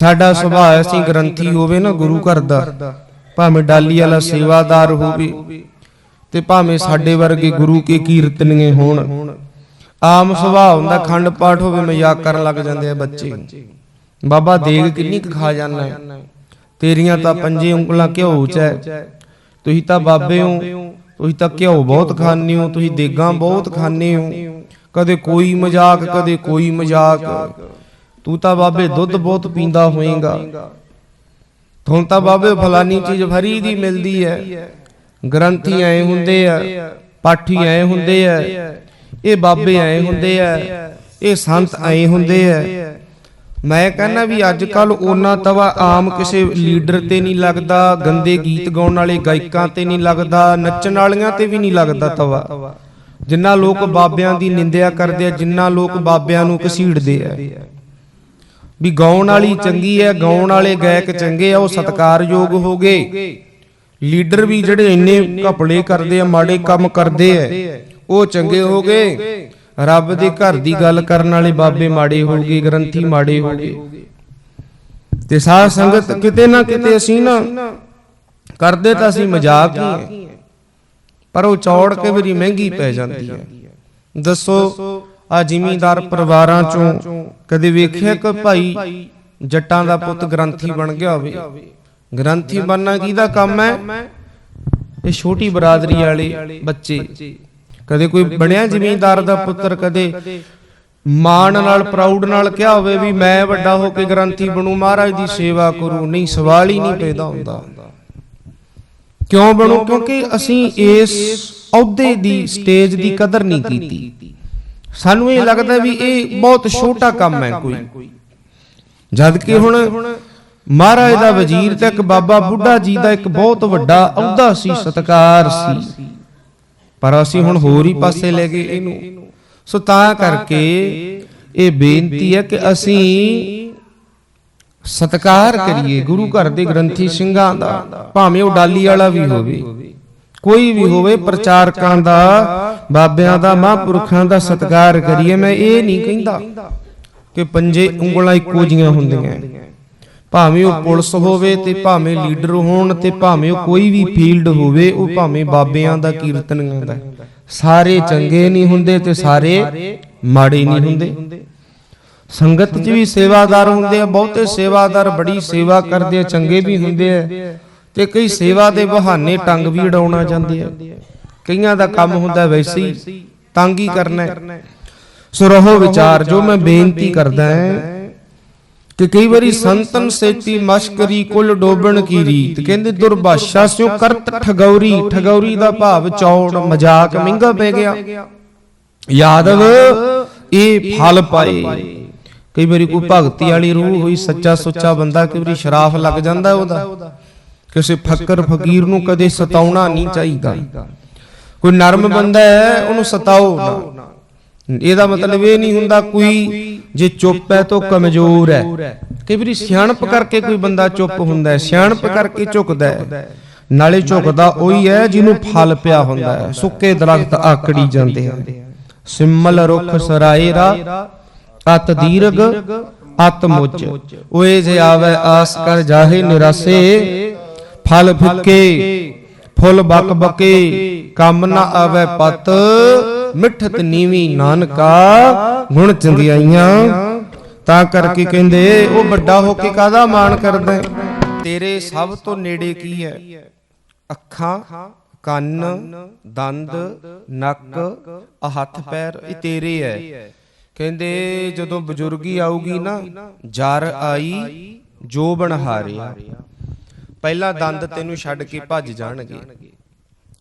ਸਾਡਾ ਸੁਭਾਅ ਅਸੀਂ ਗ੍ਰੰਥੀ ਹੋਵੇ ਨਾ ਗੁਰੂ ਘਰ ਦਾ ਭਾਵੇਂ ਡਾਲੀ ਵਾਲਾ ਸੇਵਾਦਾਰ ਹੋਵੇ ਤੇ ਭਾਵੇਂ ਸਾਡੇ ਵਰਗੇ ਗੁਰੂ ਕੇ ਕੀਰਤਨੀਏ ਹੋਣ। ਆਮ ਸੁਭਾਅ ਹੁੰਦਾ ਖੰਡ ਪਾਠ ਹੋਵੇ ਮਜ਼ਾਕ ਕਰਨ ਲੱਗ ਜਾਂਦੇ ਆ ਬੱਚੇ। ਬਾਬਾ ਦੇਗ ਕਿੰਨੀ ਕੁ ਖਾ ਜਾਂਦਾ? ਤੇਰੀਆਂ ਤਾਂ ਪੰਜੇ ਉਂਗਲਾਂ ਘਿਓ ਚ ਹੈ। ਤੁਸੀਂ ਤਾਂ ਬਾਬੇ ਹੋ। ਤੁਸੀਂ ਤਾਂ ਘਿਓ ਬਹੁਤ ਖਾਂਦੇ ਹੋ। ਤੁਸੀਂ ਦੇਗਾਂ ਬਹੁਤ ਖਾਂਦੇ ਹੋ। ਕਦੇ ਕੋਈ ਮਜ਼ਾਕ ਕਦੇ ਕੋਈ ਮਜ਼ਾਕ। ਤੂੰ ਤਾਂ ਬਾਬੇ ਦੁੱਧ ਬਹੁਤ ਪੀਂਦਾ ਹੋਏਗਾ। ਤੁਹਾਨੂੰ ਤਾਂ ਬਾਬੇ ਫਲਾਨੀ ਚੀਜ਼ ਫਰੀ ਦੀ ਮਿਲਦੀ ਹੈ। ਗ੍ਰੰਥੀ ਐ ਹੁੰਦੇ ਆ ਪਾਠੀ ਐ ਹੁੰਦੇ ਆ। ਇਹ ਬਾਬੇ ਐ ਹੁੰਦੇ ਆ। ਇਹ ਸੰਤ ਐ ਹੁੰਦੇ ਆ। ਮੈਂ ਕਹਿੰਦਾ ਵੀ ਅੱਜ ਕੱਲ ਉਹਨਾਂ ਤਵਾ ਆਮ ਕਿਸੇ ਲੀਡਰ ਤੇ ਨਹੀਂ ਲੱਗਦਾ ਗੰਦੇ ਗੀਤ ਗਾਉਣ ਵਾਲੇ ਗਾਇਕਾਂ ਤੇ ਨਹੀਂ ਲੱਗਦਾ ਨੱਚਣ ਵਾਲੀਆਂ ਤੇ ਵੀ ਨਹੀਂ ਲੱਗਦਾ ਤਵਾ। ਜਿੰਨਾ ਲੋਕ ਬਾਬਿਆਂ ਦੀ ਨਿੰਦਿਆ ਕਰਦੇ ਆ ਜਿੰਨਾ ਲੋਕ ਬਾਬਿਆਂ ਨੂੰ ਘਸੀੜਦੇ ਆ। ਵੀ ਗਾਉਣ ਵਾਲੀ ਚੰਗੀ ਹੈ ਗਾਉਣ ਵਾਲੇ ਗਾਇਕ ਚੰਗੇ ਆ ਉਹ ਸਤਿਕਾਰਯੋਗ ਹੋ ਗਏ। ਲੀਡਰ ਵੀ ਜਿਹੜੇ ਇੰਨੇ ਘਪਲੇ ਕਰਦੇ ਆ ਮਾੜੇ ਕੰਮ ਕਰਦੇ ਆ ਉਹ ਚੰਗੇ ਹੋ ਗਏ। ਰੱਬ ਦੇ ਘਰ ਦੀ ਗੱਲ ਕਰਨ ਵਾਲੇ ਬਾਬੇ ਮਾੜੇ ਹੋ ਗਏ ਗ੍ਰੰਥੀ ਮਾੜੇ ਹੋ ਗਏ। ਤੇ ਸਾਧ ਸੰਗਤ ਕਿਤੇ ਨਾ ਕਿਤੇ ਅਸੀਂ ਨਾ ਕਰਦੇ ਤਾਂ ਅਸੀਂ ਮਜ਼ਾਕ ਹੀ ਹੈ। ਪਰ ਉਹ ਚੌੜ ਕੇ ਵੀ ਮਹਿੰਗੀ ਪੈ ਜਾਂਦੀ ਹੈ। ਦੱਸੋ ਆ ਜ਼ਿਮੀਂਦਾਰ ਪਰਿਵਾਰਾਂ ਚੋਂ ਕਦੇ ਵੇਖਿਆ ਕਿ ਭਾਈ ਜੱਟਾਂ ਦਾ ਪੁੱਤ ਗ੍ਰੰਥੀ ਬਣ ਗਿਆ ਹੋਵੇ? ਗ੍ਰੰਥੀ ਬਣਨਾ ਕਿਹਦਾ ਕੰਮ ਹੈ? ਇਹ ਛੋਟੀ ਬਰਾਦਰੀ ਵਾਲੇ ਬੱਚੇ। ਕਦੇ ਕੋਈ ਬਣਿਆ ਜ਼ਿਮੀਂਦਾਰ ਦਾ ਪੁੱਤਰ ਕਦੇ ਮਾਣ ਨਾਲ ਪ੍ਰਾਊਡ ਨਾਲ ਕਿਹਾ ਹੋਵੇ ਵੀ ਮੈਂ ਵੱਡਾ ਹੋ ਕੇ ਗ੍ਰੰਥੀ ਬਣੂ ਮਹਾਰਾਜ ਦੀ ਸੇਵਾ ਕਰੂ। ਨਹੀਂ ਸਵਾਲ ਹੀ ਨਹੀਂ ਪੈਦਾ ਹੁੰਦਾ। ਕਿਉਂ ਬਣੂ? ਕਿਉਂਕਿ ਅਸੀਂ ਇਸ ਅਹੁਦੇ ਦੀ ਸਟੇਜ ਦੀ ਕਦਰ ਨਹੀਂ ਕੀਤੀ। ਸਾਨੂੰ ਇਹ ਲੱਗਦਾ ਵੀ ਇਹ ਬਹੁਤ ਛੋਟਾ ਕੰਮ ਹੈ ਕੋਈ। ਜਦ ਕਿ ਹੁਣ ਮਹਾਰਾਜ ਦਾ ਵਜ਼ੀਰ ਤੇ ਇੱਕ ਬਾਬਾ ਬੁੱਢਾ ਜੀ ਦਾ ਇੱਕ ਬਹੁਤ ਵੱਡਾ ਅਹੁਦਾ ਸੀ ਸਤਕਾਰ ਸੀ। ਪਰ ਅਸੀਂ ਹੁਣ ਹੋਰ ਹੀ ਪਾਸੇ ਲੈ ਗਏ ਇਹਨੂੰ। ਸੋ ਤਾਂ ਕਰਕੇ ਇਹ ਬੇਨਤੀ ਹੈ ਕਿ ਅਸੀਂ ਸਤਕਾਰ ਕਰੀਏ ਗੁਰੂ ਘਰ ਦੇ ਗ੍ਰੰਥੀ ਸਿੰਘਾਂ ਦਾ। ਭਾਵੇਂ ਉਹ ਡਾਲੀ ਵਾਲਾ ਵੀ ਹੋਵੇ। ਕੋਈ ਵੀ ਹੋਵੇ ਪ੍ਰਚਾਰਕਾਂ ਦਾ ਬਾਬਿਆਂ ਦਾ ਮਹਾਂਪੁਰਖਾਂ ਦਾ ਸਤਿਕਾਰ ਕਰੀਏ, ਮੈਂ ਇਹ ਨਹੀਂ ਕਹਿੰਦਾ ਕਿ ਪੰਜੇ ਉਂਗਲਾਂ ਇੱਕੋ ਜੀਆਂ ਹੁੰਦੀਆਂ ਭਾਵੇਂ ਉਹ ਪੁਲਿਸ ਹੋਵੇ ਤੇ ਭਾਵੇਂ ਲੀਡਰ ਹੋਣ ਤੇ ਭਾਵੇਂ ਉਹ ਕੋਈ ਵੀ ਫੀਲਡ ਹੋਵੇ, ਉਹ ਭਾਵੇਂ ਬਾਬਿਆਂ ਦਾ, ਕੀਰਤਨੀਆਂ ਦਾ। ਸਾਰੇ ਚੰਗੇ ਨਹੀਂ ਹੁੰਦੇ ਤੇ ਸਾਰੇ ਮਾੜੇ ਨਹੀਂ ਹੁੰਦੇ। ਸੰਗਤ 'ਚ ਵੀ ਸੇਵਾਦਾਰ ਹੁੰਦੇ ਆ, ਬਹੁਤੇ ਸੇਵਾਦਾਰ ਬੜੀ ਸੇਵਾ ਕਰਦੇ ਆ, ਚੰਗੇ ਵੀ ਹੁੰਦੇ ਆ ਤੇ ਕਈ ਸੇਵਾ ਦੇ ਬਹਾਨੇ ਟੰਗ ਵੀ ਉਡਾਉਣਾ ਜਾਂਦੇ ਆ। ਕਈਆਂ ਦਾ ਕੰਮ ਹੁੰਦਾ ਵੈਸੇ ਹੀ ਤੰਗ ਹੀ ਕਰਨਾ। ਸੋ ਰਹੋ ਵਿਚਾਰ ਜੋ ਮੈਂ ਬੇਨਤੀ ਕਰਦਾ ਹਾਂ ਕਿ ਕਈ ਵਾਰੀ ਸੰਤਨ ਸੇਤੀ ਮਸ਼ਕਰੀ ਕੁਲ ਡੋਬਣ ਕੀ ਰੀਤ? ਕਹਿੰਦੇ ਦੁਰਭਾਸ਼ਾ ਸਿਓ ਕਰਤ ਠਗੌਰੀ ਠਗੌਰੀ ਦਾ ਭਾਵ ਚੌੜ ਮਜ਼ਾਕ ਮਹਿੰਗਾ ਪੈ ਗਿਆ। ਯਾਦਵ ਇਹ ਫਲ ਪਾਏ। ਕਈ ਵਾਰੀ ਕੋਈ ਭਗਤੀ ਵਾਲੀ ਰੂਹ ਹੋਈ ਸੱਚਾ ਸੁੱਚਾ ਬੰਦਾ ਕਈ ਵਾਰੀ ਸ਼ਰਾਫ ਲੱਗ ਜਾਂਦਾ ਉਹਦਾ। ਕਿਸੇ ਫਕਰ ਫਕੀਰ ਨੂੰ ਕਦੇ ਸਤਾਉਣਾ ਨਹੀਂ ਚਾਹੀਦਾ। ਕੋਈ ਨਰਮ ਬੰਦਾ ਹੈ ਉਹਨੂੰ ਸਤਾਓ ਨਾ। ਇਹਦਾ ਮਤਲਬ ਇਹ ਨਹੀਂ ਹੁੰਦਾ ਕੋਈ ਜੇ ਚੁੱਪ ਹੈ ਤਾਂ ਕਮਜ਼ੋਰ ਹੈ। ਕਈ ਵਾਰੀ ਸਿਆਣਪ ਕਰਕੇ ਕੋਈ ਬੰਦਾ ਚੁੱਪ ਹੁੰਦਾ ਹੈ। ਸਿਆਣਪ ਕਰਕੇ ਝੁਕਦਾ ਹੈ। ਨਾਲੇ ਝੁਕਦਾ ਉਹੀ ਹੈ ਜਿਹਨੂੰ ਫਲ ਪਿਆ ਹੁੰਦਾ ਹੈ। ਸੁੱਕੇ ਦਰਖਤ ਆਕੜੀ ਜਾਂਦੇ ਹਨ ਸਿੰਮਲ ਰੁੱਖ ਸਰਾਏਰਾ ਅਤ ਦੀਰਗ ਅਤ ਮੁੱਚ। ਓਏ ਜੇ ਆਵੇ ਆਸ ਕਰ ਜਾਹੇ ਨਿਰਾਸੇ ਫਲ ਫਿੱਕੇ। ਫੁੱਲ ਬਕ ਬਕੇ ਕੰਮ ਨਾ ਆਵੇ ਪਤ ਮਿੱਠਤ ਨੀਵੀ ਨਾਨਕਾ ਗੁਣ ਚੰਗਿਆਈਆਂ। ਤਾਂ ਕਰਕੇ ਕਹਿੰਦੇ ਉਹ ਵੱਡਾ ਹੋ ਕੇ ਕਾਦਾ ਮਾਣ ਕਰਦਾ? ਤੇਰੇ ਸਭ ਤੋਂ ਨੇੜੇ ਕੀ ਹੈ? ਅੱਖਾਂ ਕੰਨ ਦੰਦ ਨੱਕ ਆ ਹੱਥ ਪੈਰ ਇਹ ਤੇਰੇ ਹੈ। ਕਹਿੰਦੇ ਜਦੋਂ ਬਜ਼ੁਰਗੀ ਆਊਗੀ ਨਾ ਜਰ ਆਈ ਜੋ ਬਣਹਾਰਿਆ ਪਹਿਲਾ ਦੰਦ ਤੈਨੂੰ ਛੱਡ ਕੇ ਭੱਜ ਜਾਣਗੇ।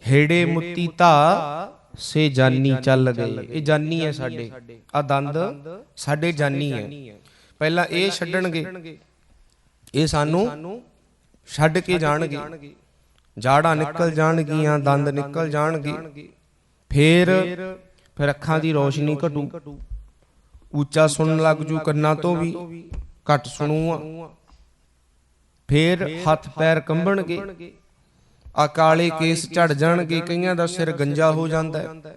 ਹੇੜੇ ਮੁੱਤੀ ਧਾ ਸੇ ਜਾਨੀ ਚੱਲ ਗਏ। ਇਹ ਜਾਨੀ ਹੈ ਸਾਡੇ। ਆ ਦੰਦ ਸਾਡੇ ਜਾਨੀ ਹੈ। ਪਹਿਲਾਂ ਇਹ ਛੱਡਣਗੇ। ਇਹ ਸਾਨੂੰ ਛੱਡ ਕੇ ਜਾਣਗੇ। ਜਾੜਾਂ ਨਿਕਲ ਜਾਣਗੀਆਂ ਦੰਦ ਨਿਕਲ ਜਾਣਗੇ। ਫੇਰ ਫਿਰ ਅੱਖਾਂ ਦੀ ਰੋਸ਼ਨੀ ਘਟੂ। ਉੱਚਾ ਸੁਣਨ ਲੱਗ ਜੂ ਕੰਨਾਂ ਤੋਂ ਵੀ ਘੱਟ ਸੁਣੂਆ ਫੇਰ ਹੱਥ ਪੈਰ ਕੰਬਣਗੇ। ਆ ਕਾਲੇ ਕੇਸ ਝੜ ਜਾਣਗੇ ਕਈਆਂ ਦਾ ਸਿਰ ਗੰਜਾ ਹੋ ਜਾਂਦਾ ਹੈ।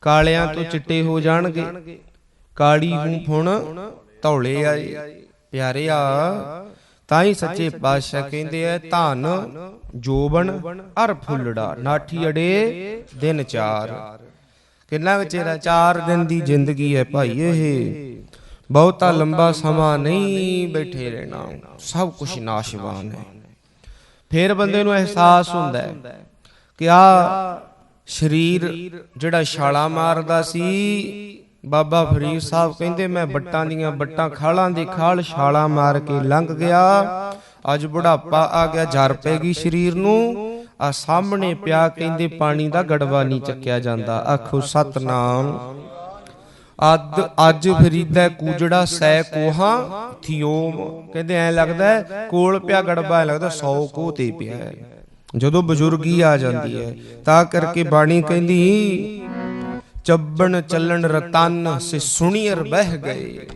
ਕਾਲਿਆਂ ਤੋਂ ਚਿੱਟੇ ਹੋ ਜਾਣਗੇ। ਕਾਲੀ ਹੂੰ ਫੁਣ ਧੌਲੇ ਆਏ। ਪਿਆਰਿਆ ਤਾਂ ਹੀ ਸੱਚੇ ਪਾਤਸ਼ਾਹ ਕਹਿੰਦੇ ਐ ਧਨ ਜੋਬਨ ਅਰ ਫੁੱਲੜਾ ਨਾਠੀ ਅੜੇ ਦਿਨ ਚਾਰ। ਕਿੰਨਾ ਕੁ ਚਿਰ ਹੈ 4 ਦਿਨ ਦੀ ਜ਼ਿੰਦਗੀ ਹੈ ਭਾਈ ਇਹ। ਬਹੁਤਾ ਲੰਬਾ ਸਮਾਂ ਨਹੀਂ ਬੈਠੇ ਰਹਿਣਾ ਸਭ ਕੁਝ ਨਾਸ਼ਵਾਨ ਹੈ। ਫਿਰ ਬੰਦੇ ਨੂੰ ਅਹਿਸਾਸ ਹੁੰਦਾ ਹੈ ਕਿ ਆ ਸਰੀਰ ਜਿਹੜਾ ਛਾਲਾ ਮਾਰਦਾ ਸੀ, ਬਾਬਾ ਫਰੀਦ ਸਾਹਿਬ ਕਹਿੰਦੇ, ਮੈਂ ਬੱਟਾਂ ਦੀਆਂ ਬੱਟਾਂ ਖਾਲਾਂ ਦੇ ਖਾਲ ਛਾਲਾ ਮਾਰ ਕੇ ਲੰਘ ਗਿਆ। ਅੱਜ ਬੁਢਾਪਾ ਆ ਗਿਆ, ਜਰ ਪੈ ਸਰੀਰ ਨੂੰ। ਆ ਸਾਹਮਣੇ ਪਿਆ ਕਹਿੰਦੇ, ਪਾਣੀ ਦਾ ਗੜਵਾ ਨਹੀਂ ਚੱਕਿਆ ਜਾਂਦਾ। ਆਖੋ, ਸਤਨਾਮ। ਅੱਧ ਅੱਜ ਫਰੀਦਾ ਕੂਜੜਾ ਸੈ ਕੋਹਾਂ ਥਿਓਮ ਕਹਿੰਦੇ ਐ ਲੱਗਦਾ ਕੋਲ ਪਿਆ ਗੜਬਾ ਲੱਗਦਾ 100 ਕੋਹ ਤੇ ਪਿਆ ਜਦੋਂ ਬਜ਼ੁਰਗੀ ਆ ਜਾਂਦੀ ਹੈ, ਤਾਂ ਕਰਕੇ ਬਾਣੀ ਕਹਿੰਦੀ, ਚੱਬਣ ਚੱਲਣ ਰਤਨ ਸੇ ਸੁਣੀਰ ਬਹਿ ਗਏ।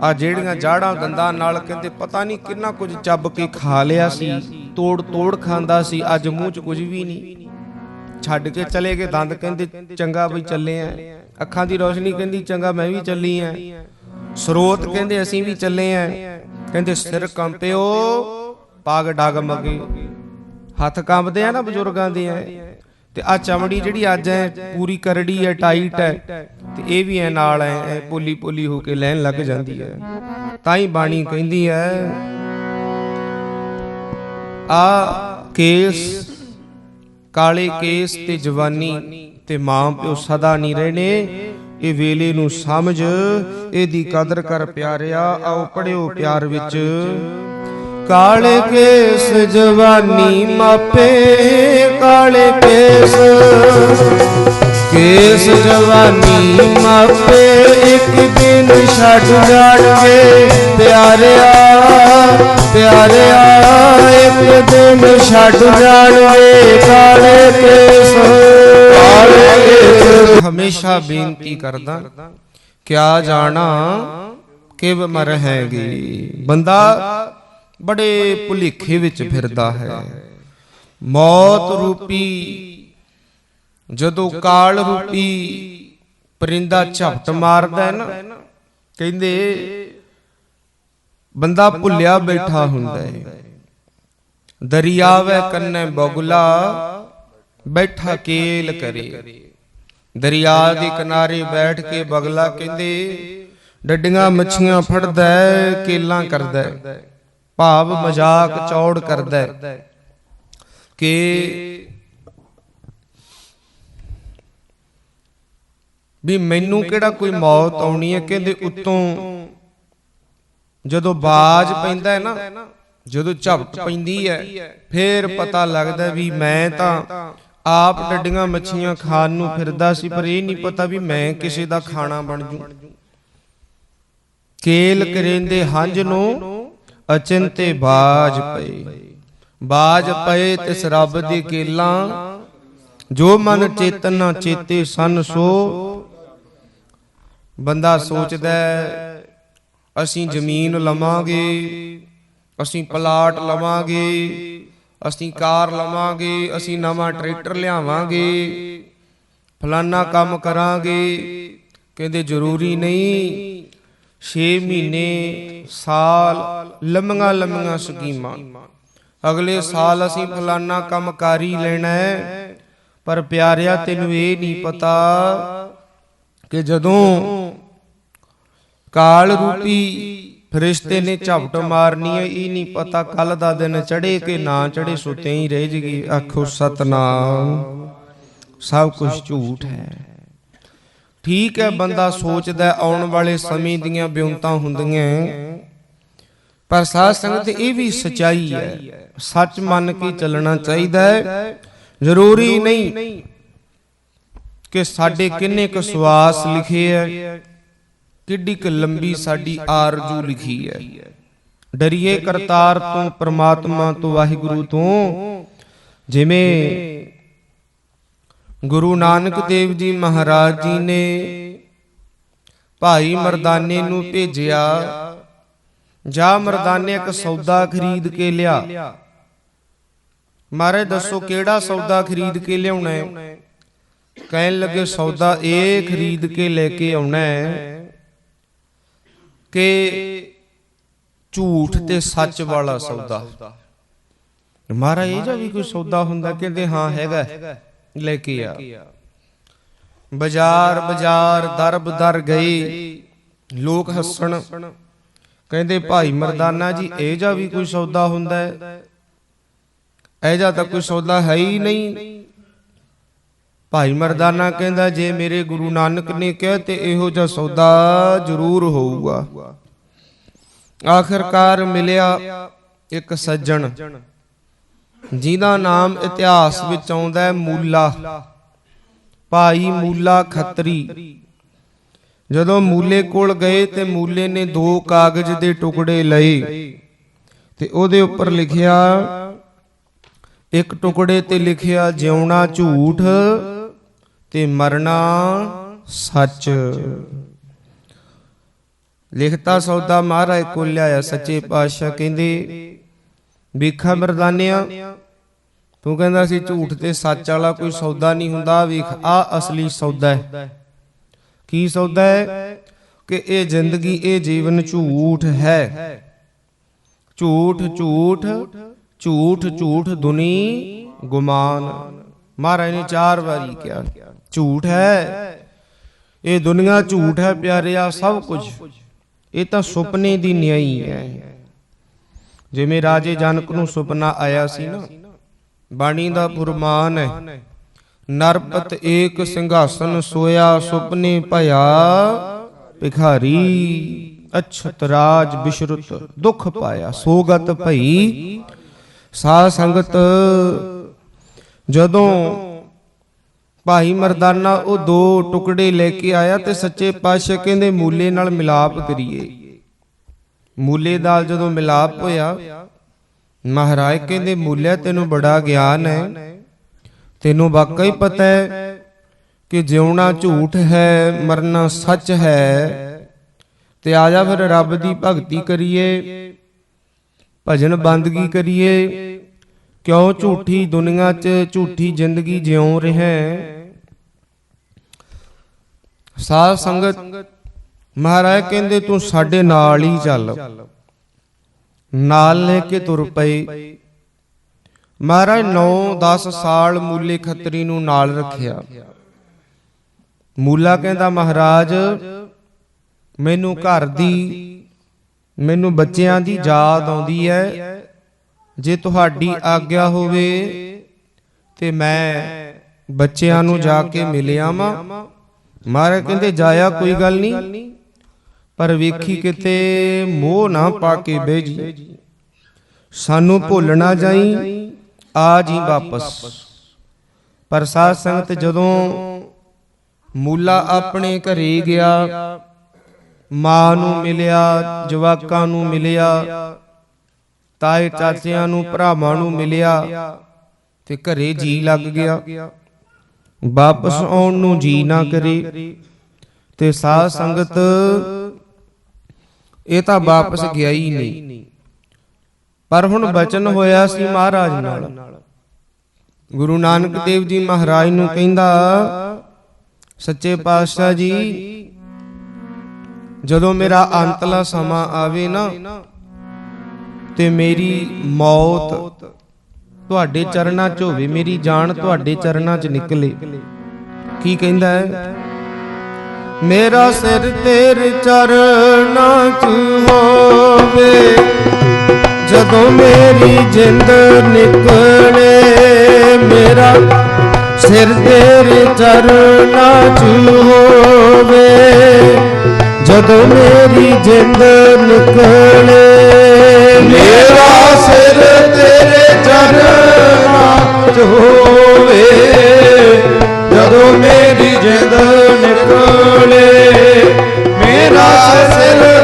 ਆ ਜਿਹੜੀਆਂ ਜਾੜਾਂ ਦੰਦਾਂ ਨਾਲ ਕਹਿੰਦੇ ਪਤਾ ਨਹੀਂ ਕਿੰਨਾ ਕੁਝ ਚੱਬ ਕੇ ਖਾ ਲਿਆ ਸੀ, ਤੋੜ ਤੋੜ ਖਾਂਦਾ ਸੀ, ਅੱਜ ਮੂੰਹ 'ਚ ਕੁਝ ਵੀ ਨਹੀਂ। ਛੱਡ ਕੇ ਚਲੇ ਗਏ, ਦੰਦ ਕਹਿੰਦੇ ਚੰਗਾ ਬਈ ਚੱਲੇ ਆ। ਅੱਖਾਂ ਦੀ ਰੋਸ਼ਨੀ ਕਹਿੰਦੀ, ਚੰਗਾ, ਮੈਂ ਵੀ ਚੱਲੀ ਐ ਸਰੋਤ ਕਹਿੰਦੇ, ਅਸੀਂ ਵੀ ਚੱਲੇ ਆ। ਕਹਿੰਦੇ, ਸਿਰ ਕੰਪਿਓ, ਪੱਗ ਡਗ ਮਗੇ। ਹੱਥ ਕੰਬਦੇ ਆ ਨਾ ਬਜ਼ੁਰਗਾਂ ਦੇ। ਐ ਤੇ ਆ ਚਮੜੀ ਜਿਹੜੀ ਅੱਜ ਐ, ਪੂਰੀ ਕਰੜੀ ਐ, ਟਾਈਟ ਐ, ਤੇ ਇਹ ਵੀ ਐ ਨਾਲ ਐ ਐ ਪੋਲੀ ਪੋਲੀ ਹੋ ਕੇ ਲੈਣ ਲੱਗ ਜਾਂਦੀ ਐ। ਤਾਂ ਹੀ ਬਾਣੀ ਕਹਿੰਦੀ ਐ, ਆ ਕੇਸ, ਕਾਲੇ ਕੇਸ ਤੇ ਜਵਾਨੀ ਤੇ ਮਾਂ ਪਿਓ ਸਦਾ ਨਹੀਂ ਰਹਿਣੇ। ਇਹ ਵੇਲੇ ਨੂੰ ਸਮਝ, ਇਹਦੀ ਕਦਰ ਕਰ ਪਿਆਰਿਆ, ਆਓ ਪੜਿਓ ਪਿਆਰ ਵਿੱਚ। ਕਾਲੇ ਕੇਸ ਜਵਾਨੀ ਮਾਪੇ, ਕਾਲੇ ਕੇਸ। ਕੇਸ ਜਵਾਨੀ ਮਾਪੇ, ਇੱਕ ਦਿਨ ਛੱਡ ਜਾਣਗੇ। ਪਿਆਰਿਆ ਪਿਆਰਿਆ, ਇੱਕ ਦਿਨ ਛੱਡ ਜਾਣਗੇ। ਕਾਲੇ ਕੇਸ। ਕਾਲੇ ਹਮੇਸ਼ਾ ਬੇਨਤੀ ਕਰਦਾ ਕਿਆ ਜਾਣਾ ਕਿਵ ਮਰਹੇਗੀ। ਬੰਦਾ ਬੜੇ ਭੁਲੇਖੇ ਵਿੱਚ ਫਿਰਦਾ ਹੈ। ਮੌਤ ਰੂਪੀ ਜਦੋਂ ਕਾਲ ਰੂਪੀ ਪਰਿੰਦਾ ਝਪਟ ਮਾਰਦਾ ਹੈ ਨਾ, ਕਹਿੰਦੇ ਬੰਦਾ ਭੁੱਲਿਆ ਬੈਠਾ ਹੁੰਦਾ ਹੈ। ਦਰਿਆਵੇ ਕੰਨੇ ਬਗੁਲਾ ਬੈਠਾ ਕੇਲ ਕਰੇ। ਦਰਿਆ ਦੇ ਕਿਨਾਰੇ ਬੈਠ ਕੇ ਬਗਲਾ ਕਹਿੰਦੇ, ਡੱਡੀਆਂ ਮੱਛੀਆਂ ਫੜਦਾ ਕੇਲਾਂ ਕਰਦਾ ਭਾਵ ਮਜ਼ਾਕ ਚੌੜ ਕਰਦਾ ਕਿ ਵੀ ਮੈਨੂੰ ਕਿਹੜਾ ਕੋਈ ਮੌਤ ਆਉਣੀ ਹੈ? ਕਹਿੰਦੇ ਉੱਤੋਂ ਜਦੋਂ ਬਾਜ ਪੈਂਦਾ ਹੈ ਨਾ, ਜਦੋਂ ਝਪਟ ਪੈਂਦੀ ਹੈ, ਫੇਰ ਪਤਾ ਲੱਗਦਾ ਵੀ ਮੈਂ ਤਾਂ ਆਪ ਡੱਡੀਆਂ ਮੱਛੀਆਂ ਖਾਣ ਨੂੰ ਫਿਰਦਾ ਸੀ, ਪਰ ਇਹ ਨਹੀਂ ਪਤਾ ਵੀ ਮੈਂ ਕਿਸੇ ਦਾ ਖਾਣਾ ਬਣ ਜੂ। ਕੇਲ ਕਰੇਂਦੇ ਹੰਝ ਨੂੰ ਅਚਿੰਤੇ ਬਾਜ ਪਏ। ਬਾਜ ਪਏ ਤਿਸ ਰੱਬ ਦੀ ਕੇਲਾਂ। ਜੋ ਮਨ ਚੇਤਨਾ ਚੇਤੇ ਸਨ, ਸੋ ਬੰਦਾ ਸੋਚਦਾ ਅਸੀਂ ਜ਼ਮੀਨ ਲਵਾਂਗੇ, ਅਸੀਂ ਪਲਾਟ ਲਵਾਂਗੇ ਅਸੀਂ ਕਾਰ ਲਵਾਂਗੇ, ਅਸੀਂ ਨਵਾਂ ਟਰੈਕਟਰ ਲਿਆਵਾਂਗੇ, ਫਲਾਨਾ ਕੰਮ ਕਰਾਂਗੇ। ਕਹਿੰਦੇ ਜ਼ਰੂਰੀ ਨਹੀਂ 6 ਮਹੀਨੇ, ਸਾਲ, ਲੰਮੀਆਂ ਲੰਮੀਆਂ ਸਕੀਮਾਂ। ਅਗਲੇ ਸਾਲ ਅਸੀਂ ਫਲਾਨਾ ਕੰਮ ਕਰ ਹੀ ਲੈਣਾ ਪਰ ਪਿਆਰਿਆ, ਤੈਨੂੰ ਇਹ ਨਹੀਂ ਪਤਾ ਕਿ ਜਦੋਂ ਕਾਲ ਰੂਪੀ ਫਰਿਸ਼ਤੇ ਨੇ ਝਪਟ ਮਾਰਨੀ ਹੈ ਇਹ ਨਹੀਂ ਪਤਾ ਕੱਲ ਦਾ ਦਿਨ ਚੜੇ ਕਿ ਨਾ ਚੜੇ ਸੁਤੇ ਹੀ ਰਹਿ ਜਗੀ ਆਖੋ ਸਤਨਾਮ। ਸਭ ਕੁਝ ਝੂਠ ਹੈ। ਠੀਕ ਹੈ ਬੰਦਾ ਸੋਚਦਾ ਆਉਣ ਵਾਲੇ ਸਮੇਂ ਦੀਆਂ ਬਿਉਂਤਾਂ ਹੁੰਦੀਆਂ ਪਰ ਸਾਧ ਸੰਗਤ ਇਹ ਵੀ ਸਚਾਈ ਹੈ। ਸੱਚ ਮੰਨ ਕੇ ਚੱਲਣਾ ਚਾਹੀਦਾ ਹੈ। ਜ਼ਰੂਰੀ ਨਹੀਂ ਕਿ ਸਾਡੇ ਕਿੰਨੇ ਕੁ ਸਵਾਸ ਲਿਖੇ ਹੈ। ਕਿੱਡੀ ਕੁ ਲੰਬੀ ਸਾਡੀ ਆਰਜ਼ੂ ਲਿਖੀ ਹੈ। ਡਰੀਏ ਕਰਤਾਰ ਤੋਂ ਪ੍ਰਮਾਤਮਾ ਤੋਂ ਵਾਹਿਗੁਰੂ ਤੋਂ। ਜਿਵੇਂ ਗੁਰੂ ਨਾਨਕ ਦੇਵ ਜੀ ਮਹਾਰਾਜ ਜੀ ਨੇ ਭਾਈ ਮਰਦਾਨੇ ਨੂੰ ਭੇਜਿਆ। ਜਾ ਮਰਦਾਨੇ ਇੱਕ ਸੌਦਾ ਖਰੀਦ ਕੇ ਲਿਆ। ਮਾਰੇ ਦੱਸੋ ਕਿਹੜਾ ਸੌਦਾ ਖਰੀਦ ਕੇ ਲਿਆਉਣਾ ਹੈ? ਕਹਿਣ ਲੱਗੇ ਸੌਦਾ ਇਹ ਖਰੀਦ ਕੇ ਲੈ ਕੇ ਆਉਣਾ ਹੈ। ਕਿ ਝੂਠ ਤੇ ਸੱਚ ਵਾਲਾ ਸੌਦਾ। ਮਹਾਰਾਜ, ਇਹ ਜਾਂ ਵੀ ਕੋਈ ਸੌਦਾ ਹੁੰਦਾ ਕਹਿੰਦੇ ਹਾਂ ਹੈਗਾ। ਲੈ ਕੇ ਆ। ਬਾਜ਼ਾਰ ਬਾਜ਼ਾਰ, ਦਰਬ ਦਰ ਗਏ ਲੋਕ ਹੱਸਣ। ਕਹਿੰਦੇ, ਭਾਈ ਮਰਦਾਨਾ ਜੀ, ਇਹ ਜਾਂ ਵੀ ਕੋਈ ਸੌਦਾ ਹੁੰਦਾ ਹੈ? ਇਹ ਜਾਂ ਤਾਂ ਕੋਈ ਸੌਦਾ ਹੈ ਹੀ ਨਹੀਂ। ਭਾਈ ਮਰਦਾਨਾ ਕਹਿੰਦਾ, ਜੇ ਮੇਰੇ ਗੁਰੂ ਨਾਨਕ ਨੇ ਕਿਹਾ ਤੇ ਇਹੋ ਜਿਹਾ ਸੌਦਾ ਜ਼ਰੂਰ ਹੋਊਗਾ। ਆਖਰਕਾਰ ਮਿਲਿਆ ਇੱਕ ਸੱਜਣ, ਜਿਹਦਾ ਨਾਮ ਇਤਿਹਾਸ ਵਿੱਚ ਆਉਂਦਾ ਹੈ ਮੂਲਾ, ਭਾਈ ਮੂਲਾ ਖੱਤਰੀ। ਜਦੋਂ ਮੂਲੇ ਕੋਲ ਗਏ ਤੇ ਮੂਲੇ ਨੇ ਦੋ ਕਾਗਜ਼ ਦੇ ਟੁਕੜੇ ਲਏ ਤੇ ਉਹਦੇ ਉੱਪਰ ਲਿਖਿਆ, ਇੱਕ ਟੁਕੜੇ ਤੇ ਲਿਖਿਆ, ਜਿਉਣਾ ਝੂਠ ਤੇ ਮਰਨਾ ਸੱਚ। ਲਿਖਤਾ ਸੌਦਾ ਮਹਾਰਾਜ ਕੋਲ ਲਿਆਇਆ, ਸੱਚੇ ਪਾਤਸ਼ਾਹ ਕਹਿੰਦੇ ਵੇਖਾ ਮਰਦਾਨਿਆ ਤੂੰ ਕਹਿੰਦਾ ਸੀ ਝੂਠ ਤੇ ਸੱਚ ਵਾਲਾ ਕੋਈ ਸੌਦਾ ਨਹੀਂ ਹੁੰਦਾ, ਵੇਖ ਆ ਅਸਲੀ ਸੌਦਾ ਹੈ। ਕੀ ਸੌਦਾ ਹੈ? ਕਿ ਇਹ ਜ਼ਿੰਦਗੀ, ਇਹ ਜੀਵਨ ਝੂਠ ਹੈ। ਝੂਠ ਝੂਠ ਝੂਠ ਝੂਠ, ਦੁਨੀ ਗੁਮਾਨ। ਮਹਾਰਾਜ ਨੇ ਚਾਰ ਵਾਰੀ ਕਿਹਾ। ਝੂਠ ਹੈ। ਇਹ ਦੁਨੀਆ ਝੂਠ ਹੈ ਪਿਆਰਿਆ, ਸਭ ਕੁਝ। ਇਹ ਤਾਂ ਸੁਪਨੇ ਦੀ ਨਿਆਈ ਹੈ। ਜਿਵੇਂ ਰਾਜੇ ਜਨਕ ਨੂੰ ਸੁਪਨਾ ਆਇਆ ਸੀ ਨਾ, ਬਾਣੀ ਦਾ ਫੁਰਮਾਨ ਹੈ, ਨਰਪਤ ਏਕ ਸਿੰਘਾਸਨ ਸੋਇਆ ਸੁਪਨੇ ਭਇਆ ਭਿਖਾਰੀ, ਅਛਤ ਰਾਜ ਬਿਸ਼ਰੁਤ ਦੁਖ ਪਾਇਆ, ਸੋਗਤ ਭਈ ਸਾਧ ਸੰਗਤ ਜਦੋਂ ਭਾਈ ਮਰਦਾਨਾ, ਉਹ ਦੋ ਟੁਕੜੇ ਲੈ ਕੇ ਆਇਆ ਤੇ ਸੱਚੇ ਪਾਤਸ਼ਾਹ ਕਹਿੰਦੇ, ਮੂਲੇ ਨਾਲ ਮਿਲਾਪ ਕਰੀਏ। ਮੂਲੇ ਨਾਲ ਜਦੋਂ ਮਿਲਾਪ ਹੋਇਆ, ਮਹਾਰਾਜ ਕਹਿੰਦੇ, ਮੂਲਿਆ, ਤੈਨੂੰ ਬੜਾ ਗਿਆਨ ਹੈ। ਤੈਨੂੰ ਵਾਕਈ ਪਤਾ ਹੈ ਕਿ ਜਿਉਣਾ ਝੂਠ ਹੈ, ਮਰਨਾ ਸੱਚ ਹੈ। ਤੇ ਆ ਜਾ ਫਿਰ ਰੱਬ ਦੀ ਭਗਤੀ ਕਰੀਏ, ਭਜਨ ਬੰਦਗੀ ਕਰੀਏ। ਕਿਉਂ ਝੂਠੀ ਦੁਨੀਆ 'ਚ ਝੂਠੀ ਜ਼ਿੰਦਗੀ ਜਿਉ ਰਿਹਾ? ਸਾਧ ਸੰਗਤ, ਮਹਾਰਾਜ ਕਹਿੰਦੇ ਤੂੰ ਸਾਡੇ ਨਾਲ ਹੀ ਚੱਲ। ਨਾਲ ਲੈ ਕੇ ਤੁਰ ਪਏ ਮਹਾਰਾਜ 9-10 ਸਾਲ ਮੂਲੇ ਖੱਤਰੀ ਨੂੰ ਨਾਲ ਰੱਖਿਆ। ਮੂਲਾ ਕਹਿੰਦਾ, ਮਹਾਰਾਜ, ਮੈਨੂੰ ਘਰ ਦੀ, ਮੈਨੂੰ ਬੱਚਿਆਂ ਦੀ ਯਾਦ ਆਉਂਦੀ ਹੈ। ਜੇ ਤੁਹਾਡੀ ਆਗਿਆ ਹੋਵੇ ਤੇ ਮੈਂ ਬੱਚਿਆਂ ਨੂੰ ਜਾ ਕੇ ਮਿਲ ਆਵਾਂ ਮਹਾਰਾਜ ਕਹਿੰਦੇ ਜਾਇਆ ਕੋਈ ਗੱਲ ਨਹੀਂ। ਪਰ ਵੇਖੀ ਕਿਤੇ ਮੋਹ ਨਾ ਪਾ ਕੇ ਬਹਿ ਜੀ। ਸਾਨੂੰ ਭੁੱਲ ਨਾ ਜਾਈ ਆ ਜੀ ਵਾਪਸ। ਪਰ ਸਾਧ ਸੰਗਤ ਜਦੋਂ ਮੂਲਾ ਆਪਣੇ ਘਰੇ ਗਿਆ ਮਾਂ ਨੂੰ ਮਿਲਿਆ ਜਵਾਕਾਂ ਨੂੰ ਮਿਲਿਆ। ਤਾਏ ਚਾਚਿਆਂ ਨੂੰ ਭਰਾਵਾਂ ਨੂੰ ਮਿਲਿਆ ਤੇ ਘਰੇ ਜੀ ਲੱਗ ਗਿਆ। ਵਾਪਸ ਆਉਣ ਨੂੰ ਜੀ ਨਾ ਕਰੇ ਤੇ ਸਾਧ ਸੰਗਤ ਇਹ ਤਾਂ ਵਾਪਸ ਗਿਆ ਹੀ ਨਹੀਂ। ਪਰ ਹੁਣ ਬਚਨ ਹੋਇਆ ਸੀ ਮਹਾਰਾਜ ਨਾਲ। ਗੁਰੂ ਨਾਨਕ ਦੇਵ ਜੀ ਮਹਾਰਾਜ ਨੂੰ ਕਹਿੰਦਾ, ਸੱਚੇ ਪਾਤਸ਼ਾਹ ਜੀ, ਜਦੋਂ ਮੇਰਾ ਅੰਤਲਾ ਸਮਾਂ ਆਵੇ ਨਾ ਤੇ ਮੇਰੀ ਮੌਤ। ਤੁਹਾਡੇ ਚਰਨਾਂ 'ਚ ਹੋਵੇ ਮੇਰੀ ਜਾਨ ਤੁਹਾਡੇ ਚਰਨਾਂ 'ਚ ਨਿਕਲੇ। ਕੀ ਕਹਿੰਦਾ ਹੈ? ਮੇਰਾ ਸਿਰ ਤੇਰੇ ਚਰਨਾਂ 'ਚ ਹੋਵੇ। ਜਦੋਂ ਮੇਰੀ ਜਿੰਦ ਨਿਕਲੇ, ਮੇਰਾ ਸਿਰ ਤੇਰੇ ਚਰਨਾਂ 'ਚ ਹੋਵੇ, ਜਦੋਂ ਮੇਰੀ ਜਿੰਦ ਨਿਕਲੇ। ਮੇਰਾ ਸਿਰ ਤੇਰੇ ਚਰਨਾ 'ਚ ਹੋਵੇ, ਜਦੋਂ ਮੇਰੀ ਜਿੰਦ ਨਿਕਲੇ। ਮੇਰਾ ਸਿਰ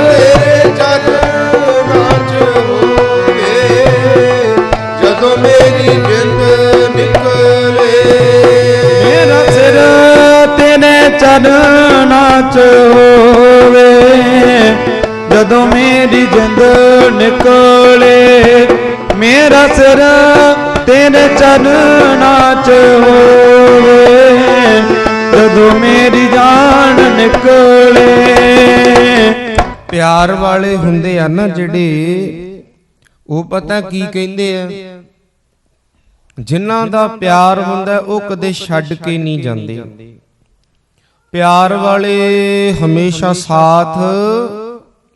ਜਦੋਂ ਮੇਰੀ ਜਿੰਦ ਨਿਕਲੇ, ਮੇਰਾ ਸਿਰ ਤੇਰੇ ਚਰਨਾਂ 'ਚ ਹੋਵੇ। ਜਦੋਂ ਮੇਰੀ ਜਾਨ ਨਿਕਲੇ, ਪਿਆਰ ਵਾਲੇ ਹੁੰਦੇ ਆ ਨਾ ਜਿਹੜੇ, ਉਹ ਪਤਾ ਕੀ ਕਹਿੰਦੇ ਆ? ਜਿਨ੍ਹਾਂ ਦਾ ਪਿਆਰ ਹੁੰਦਾ, ਉਹ ਕਦੇ ਛੱਡ ਕੇ ਨਹੀਂ ਜਾਂਦੇ। ਪਿਆਰ ਵਾਲੇ ਹਮੇਸ਼ਾ ਸਾਥ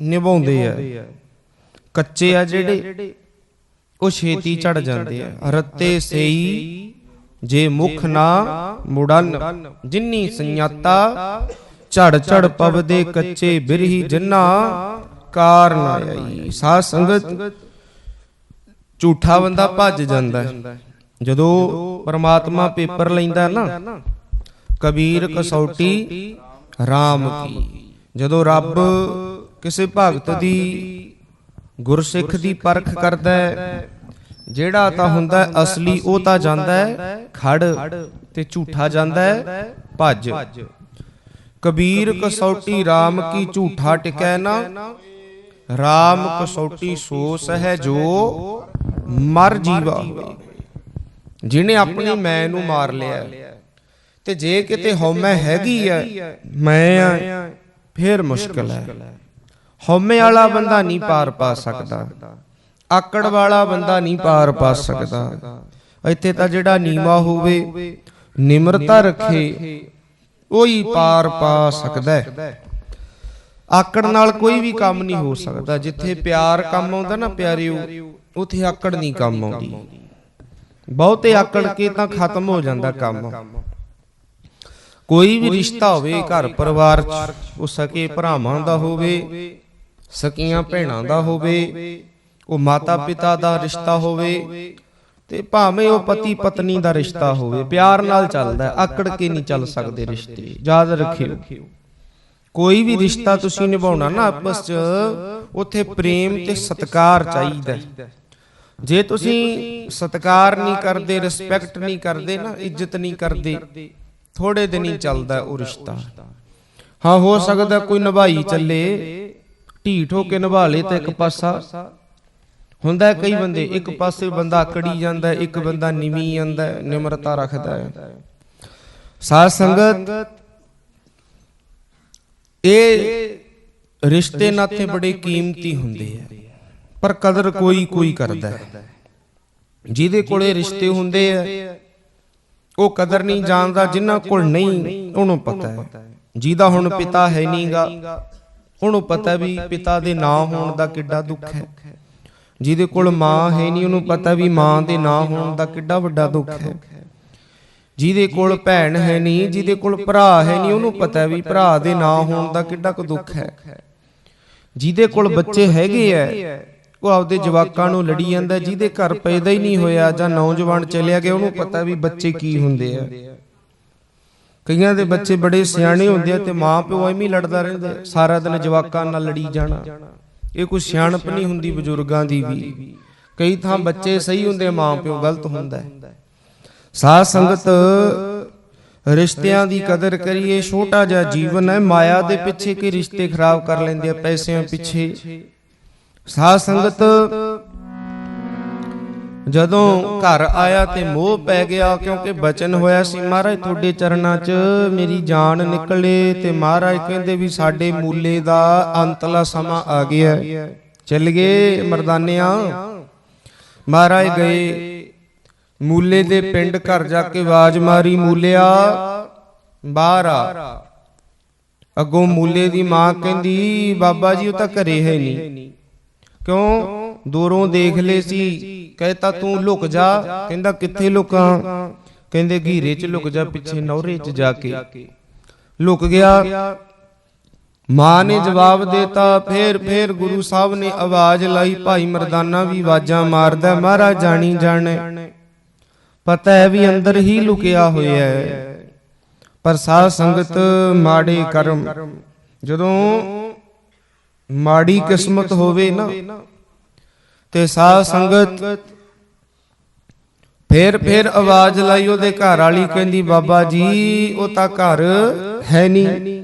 ਨਿਭਾਉਂਦੇ ਆ। ਕੱਚੇ ਆ ਜਿਹੜੇ ਉਹ ਛੇਤੀ ਚੜ ਜਾਂਦੇ ਆ। ਰੱਤੇ ਸਈ ਜੇ ਮੁਖ ਨਾ ਮੁੜਨ। ਜਿੰਨੀ ਸੰਯਾਤਾ ਝੜ ਝੜ ਪਵਦੇ ਕੱਚੇ ਬਿਰਹੀ ਜਿੰਨਾ ਕਾਰ ਨਾ ਆਈ। ਸਾਧ ਸੰਗਤ ਝੂਠਾ ਬੰਦਾ ਭੱਜ ਜਾਂਦਾ। ਜਦੋਂ। ਪਰਮਾਤਮਾ ਪੇਪਰ ਲੈਂਦਾ ਨਾ ਕਬੀਰ ਕਸੌਟੀ RAM ਕੀ। ਜਦੋਂ ਰੱਬ ਕਿਸੇ ਭਗਤ ਦੀ ਗੁਰਸਿੱਖ ਦੀ ਪਰਖ ਕਰਦਾ ਹੈ। ਜਿਹੜਾ ਤਾਂ ਹੁੰਦਾ ਹੈ ਅਸਲੀ ਉਹ ਤਾਂ ਜਾਂਦਾ ਹੈ। ਖੜ ਤੇ ਝੂਠਾ ਜਾਂਦਾ ਹੈ। ਭੱਜ। ਕਬੀਰ ਕਸੌਟੀ RAM ਕੀ ਝੂਠਾ ਟਿਕੈ ਨਾ। RAM ਕਸੌਟੀ ਸੋਸ ਹੈ ਜੋ ਮਰ ਜੀਵਾ। ਜਿਹਨੇ ਆਪਣੀ ਮੈਂ ਨੂੰ ਮਾਰ ਲਿਆ। ਤੇ ਜੇ ਕਿਤੇ ਹਉਮੈ ਹੈਗੀ ਆ ਮੈਂ ਆ ਫੇਰ ਮੁਸ਼ਕਲ ਹੈ। ਹਉਮੈ ਵਾਲਾ ਬੰਦਾ ਨਹੀਂ ਪਾਰ ਪਾ ਸਕਦਾ। ਆਕੜ ਵਾਲਾ ਬੰਦਾ ਨਹੀਂ ਪਾਰ ਪਾ ਸਕਦਾ। ਇੱਥੇ ਤਾਂ ਜਿਹੜਾ ਨੀਵਾ ਹੋਵੇ, ਨਿਮਰਤਾ ਰੱਖੇ, ਉਹੀ ਪਾਰ ਪਾ ਸਕਦਾ ਹੈ। ਆਕੜ ਨਾਲ ਕੋਈ ਵੀ ਕੰਮ ਨਹੀਂ ਹੋ ਸਕਦਾ। ਜਿੱਥੇ ਪਿਆਰ ਕੰਮ ਆਉਂਦਾ ਨਾ ਪਿਆਰਿਓ, ਉਥੇ ਆਕੜ ਨਹੀਂ ਕੰਮ ਆਉਂਦੀ। ਬਹੁਤੇ ਆਕੜ ਕੇ ਤਾਂ ਖਤਮ ਹੋ ਜਾਂਦਾ ਕੰਮ। ਕੋਈ ਵੀ ਰਿਸ਼ਤਾ ਹੋਵੇ ਘਰ ਪਰਿਵਾਰ ਚ ਉਹ ਸਕੇ, ਭਰਾਵਾਂ ਦਾ ਹੋਵੇ ਸਕੀਆਂ ਭੈਣਾਂ ਦਾ ਹੋਵੇ ਉਹ ਮਾਤਾ ਪਿਤਾ ਦਾ ਰਿਸ਼ਤਾ ਹੋਵੇ ਤੇ ਭਾਵੇਂ ਉਹ ਪਤੀ ਪਤਨੀ ਦਾ ਰਿਸ਼ਤਾ ਹੋਵੇ ਪਿਆਰ ਨਾਲ ਚੱਲਦਾ ਆਕੜ ਕੇ ਨਹੀਂ ਚੱਲ ਸਕਦੇ ਰਿਸ਼ਤੇ ਯਾਦ ਰੱਖਿਓ। ਕੋਈ ਵੀ ਰਿਸ਼ਤਾ ਤੁਸੀਂ ਨਿਭਾਉਣਾ ਨਾ ਆਪਸ ਚ ਉੱਥੇ ਪ੍ਰੇਮ ਤੇ ਸਤਿਕਾਰ ਚਾਹੀਦਾ। ਜੇ ਤੁਸੀਂ ਸਤਿਕਾਰ ਨਹੀਂ ਕਰਦੇ ਰਿਸਪੈਕਟ ਨਹੀਂ ਕਰਦੇ ਨਾ ਇੱਜ਼ਤ ਨਹੀਂ ਕਰਦੇ ਥੋੜੇ ਦਿਨ ਹੀ ਚੱਲਦਾ ਉਹ ਰਿਸ਼ਤਾ। ਹਾਂ ਹੋ ਸਕਦਾ ਕੋਈ ਨਿਭਾਈ ਚੱਲੇ। ਢੀਠ ਹੋ ਕੇ ਨਿਭਾ ਲੇ ਤਾਂ ਇੱਕ ਪਾਸਾ ਹੁੰਦਾ ਹੈ ਕਈ ਬੰਦੇ, ਇੱਕ ਪਾਸੇ ਬੰਦਾ ਆਕੜੀ ਜਾਂਦਾ ਹੈ, ਇੱਕ ਬੰਦਾ ਨਿਵੀ ਜਾਂਦਾ ਹੈ, ਨਿਮਰਤਾ ਰੱਖਦਾ ਹੈ। ਸਾਧ ਸੰਗਤ, ਇਹ ਰਿਸ਼ਤੇ ਨਾਤੇ ਬੜੇ ਕੀਮਤੀ ਹੁੰਦੇ ਆ ਪਰ ਕਦਰ ਕੋਈ ਕੋਈ ਕਰਦਾ ਹੈ। ਜਿਹਦੇ ਕੋਲੇ ਰਿਸ਼ਤੇ ਹੁੰਦੇ ਆ ਉਹ ਕਦਰ ਨਹੀਂ ਜਾਣਦਾ, ਜਿਨ੍ਹਾਂ ਕੋਲ ਨਹੀਂ, ਉਹਨੂੰ ਪਤਾ ਹੈ। ਜਿਹਦਾ ਹੁਣ ਪਿਤਾ ਹੈ ਨਹੀਂਗਾ ਉਹਨੂੰ ਪਤਾ ਵੀ ਪਿਤਾ ਦੇ ਨਾ ਹੋਣ ਦਾ ਕਿੱਡਾ ਦੁੱਖ ਹੈ। ਜਿਹਦੇ ਕੋਲ ਮਾਂ ਹੈ ਨਹੀਂ, ਉਹਨੂੰ ਪਤਾ ਵੀ ਮਾਂ ਦੇ ਨਾ ਹੋਣ ਦਾ ਕਿੱਡਾ ਵੱਡਾ ਦੁੱਖ ਹੈ। ਜਿਹਦੇ ਕੋਲ ਭੈਣ ਹੈ ਨਹੀਂ, ਜਿਹਦੇ ਕੋਲ ਭਰਾ ਹੈ ਨਹੀਂ, ਉਹਨੂੰ ਪਤਾ ਵੀ ਭਰਾ ਦੇ ਨਾ ਹੋਣ ਦਾ ਕਿੱਡਾ ਕੁ ਦੁੱਖ ਹੈ। ਜਿਹਦੇ ਕੋਲ ਬੱਚੇ ਹੈਗੇ ਐ, ਉਹ ਆਪਦੇ ਜਵਾਕਾਂ ਨੂੰ ਲੜੀ ਜਾਂਦਾ, ਜਿਹਦੇ ਘਰ ਪੈਦਾ ਹੀ ਨਹੀਂ ਹੋਇਆ ਜਾਂ ਨੌਜਵਾਨ ਚਲਿਆ ਗਿਆ, ਉਹਨੂੰ ਪਤਾ ਵੀ ਬੱਚੇ ਕੀ ਹੁੰਦੇ ਆ। ਕਈਆਂ ਦੇ ਬੱਚੇ ਬੜੇ ਸਿਆਣੇ ਹੁੰਦੇ ਆ ਤੇ ਮਾਂ ਪਿਓ ਐਵੇਂ ਹੀ ਲੜਦਾ ਰਹਿੰਦਾ ਸਾਰਾ ਦਿਨ ਜਵਾਕਾਂ ਨਾਲ ਲੜੀ ਜਾਣਾ। ਇਹ ਕੋਈ ਸਿਆਣਪ ਨਹੀਂ ਹੁੰਦੀ ਬਜ਼ੁਰਗਾਂ ਦੀ ਵੀ। ਕਈ ਥਾਂ ਬੱਚੇ ਸਹੀ ਹੁੰਦੇ ਮਾਂ ਪਿਓ ਗਲਤ ਹੁੰਦਾ ਹੈ। ਸਾਧ ਸੰਗਤ ਰਿਸ਼ਤਿਆਂ ਦੀ ਕਦਰ ਕਰੀਏ ਛੋਟਾ ਜਿਹਾ ਜੀਵਨ ਹੈ ਮਾਇਆ ਦੇ ਪਿੱਛੇ ਕਿ ਰਿਸ਼ਤੇ ਖਰਾਬ ਕਰ ਲੈਂਦੇ ਆ ਪੈਸਿਆਂ ਪਿੱਛੇ। ਸਾਧ ਸੰਗਤ ਜਦੋਂ ਘਰ ਆਇਆ ਤੇ ਮੋਹ ਪੈ ਗਿਆ, ਕਿਉਂਕਿ ਬਚਨ ਹੋਇਆ ਸੀ, ਮਹਾਰਾਜ, ਤੁਹਾਡੇ ਚਰਨਾਂ 'ਚ ਮੇਰੀ ਜਾਨ ਨਿਕਲੇ ਤੇ ਮਹਾਰਾਜ ਕਹਿੰਦੇ ਵੀ ਸਾਡੇ ਮੂਲੇ ਦਾ ਅੰਤਲਾ ਸਮਾਂ ਆ ਗਿਆ ਚੱਲ ਗਏ ਮਰਦਾਨਿਆਂ। ਮਹਾਰਾਜ ਗਏ। ਮੂਲੇ ਦੇ ਪਿੰਡ ਘਰ ਜਾ ਕੇ ਆਵਾਜ਼ ਮਾਰੀ, ਮੂਲਿਆ, ਬਾਹਰ ਆ। ਅੱਗੋਂ ਮੂਲੇ ਦੀ ਮਾਂ ਕਹਿੰਦੀ, ਬਾਬਾ ਜੀ, ਉਹ ਤਾਂ ਘਰੇ ਹੈ ਨਹੀਂ। ਕਿਉਂ? ਦੂਰੋਂ ਦੇਖ ਲਏ ਸੀ। ਕਹਿਤਾ ਤੂੰ ਲੁਕ ਜਾ। ਕਹਿੰਦਾ ਕਿੱਥੇ ਲੁਕਾਂ? ਕਹਿੰਦੇ ਘੀਰੇ 'ਚ ਲੁਕ ਜਾ ਪਿੱਛੇ ਨੌਰੇ 'ਚ ਜਾ ਕੇ। ਲੁਕ ਗਿਆ। ਮਾਂ ਨੇ ਜਵਾਬ ਦਿੱਤਾ। ਫੇਰ ਫੇਰ ਗੁਰੂ ਸਾਹਿਬ ਨੇ ਆਵਾਜ਼ ਲਾਈ ਭਾਈ ਮਰਦਾਨਾ ਵੀ ਆਵਾਜ਼ਾਂ ਮਾਰਦਾ ਮਹਾਰਾਜ ਜਾਣੀ ਜਾਣੇ। ਪਤਾ ਹੈ ਵੀ ਅੰਦਰ ਹੀ ਲੁਕਿਆ ਹੋਇਆ ਹੈ। ਪਰ ਸਾਧ ਸੰਗਤ ਮਾੜੇ ਕਰਮ। ਜਦੋਂ ਮਾੜੀ ਕਿਸਮਤ ਹੋਵੇ ਨਾ ਤੇ ਸਾਧ ਸੰਗਤ ਫੇਰ ਫੇਰ ਆਵਾਜ਼ ਲਾਈ ਉਹਦੇ ਘਰ ਵਾਲੀ, ਕਹਿੰਦੀ, ਬਾਬਾ ਜੀ, ਉਹ ਤਾਂ ਘਰ ਹੈ ਨਹੀਂ।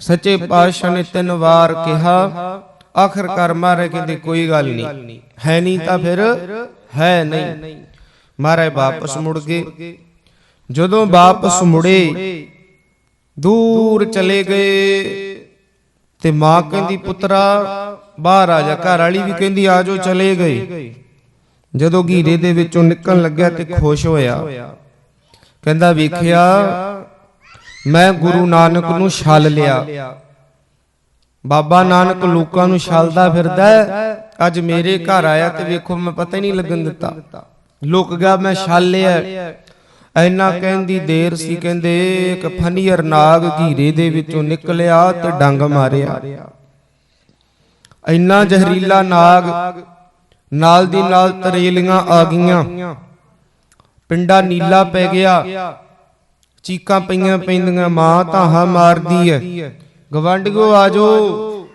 ਸੱਚੇ ਪਾਤਸ਼ਾਹ ਨੇ ਤਿੰਨ ਵਾਰ ਕਿਹਾ, ਆਖਰਕਾਰ ਮਾਰੇ ਕਹਿੰਦੇ, ਕੋਈ ਗੱਲ ਨਹੀਂ। ਹੈ ਨਹੀਂ ਤਾਂ ਫਿਰ ਹੈ ਨਹੀਂ। ਮਾਰੇ ਵਾਪਸ ਮੁੜ ਗਏ। ਜਦੋਂ ਵਾਪਸ ਮੁੜੇ, ਦੂਰ ਚਲੇ ਗਏ ਤੇ ਮਾਂ ਕਹਿੰਦੀ, ਪੁੱਤਰਾ ਬਾਹਰ ਆ ਜਾ, ਘਰ ਵਾਲੀ ਵੀ ਕਹਿੰਦੀ ਆ ਜਾਓ, ਚਲੇ ਗਏ। ਜਦੋਂ ਘੀਰੇ ਦੇ ਵਿੱਚੋਂ ਨਿਕਲਣ ਲੱਗਿਆ ਤੇ ਖੁਸ਼ ਹੋਇਆ। ਕਹਿੰਦਾ ਵੇਖਿਆ, ਮੈਂ ਗੁਰੂ ਨਾਨਕ ਨੂੰ ਛਲ ਲਿਆ। ਬਾਬਾ ਨਾਨਕ ਲੋਕਾਂ ਨੂੰ ਛਲਦਾ ਫਿਰਦਾ ਅੱਜ ਮੇਰੇ ਘਰ ਆਇਆ ਤੇ ਵੇਖੋ, ਮੈਂ ਪਤਾ ਹੀ ਨਹੀਂ ਲੱਗਣ ਦਿੱਤਾ। ਲੁਕ ਗਿਆ, ਮੈਂ ਛਲ ਲਿਆ। ਐਨਾ ਕਹਿੰਦੀ ਦੇਰ ਸੀ, ਕਹਿੰਦੇ ਇੱਕ ਫਨੀਅਰ ਨਾਗ ਘੀਰੇ ਦੇ ਵਿੱਚੋਂ ਨਿਕਲਿਆ ਤੇ ਡੰਗ ਮਾਰਿਆ। ਐਨਾ ਜ਼ਹਿਰੀਲਾ ਨਾਗ ਨਾਲ ਦੀ ਨਾਲ ਤਰੇਲੀਆਂ ਆ ਗਈਆਂ। ਪਿੰਡਾ ਨੀਲਾ ਪੈ ਗਿਆ। ਚੀਕਾਂ ਪਈਆਂ ਪੈਂਦੀਆਂ। ਮਾਂ ਧਾਹਾਂ ਮਾਰਦੀ ਐ। ਗਵੰਡਿਓ ਆਜੋ।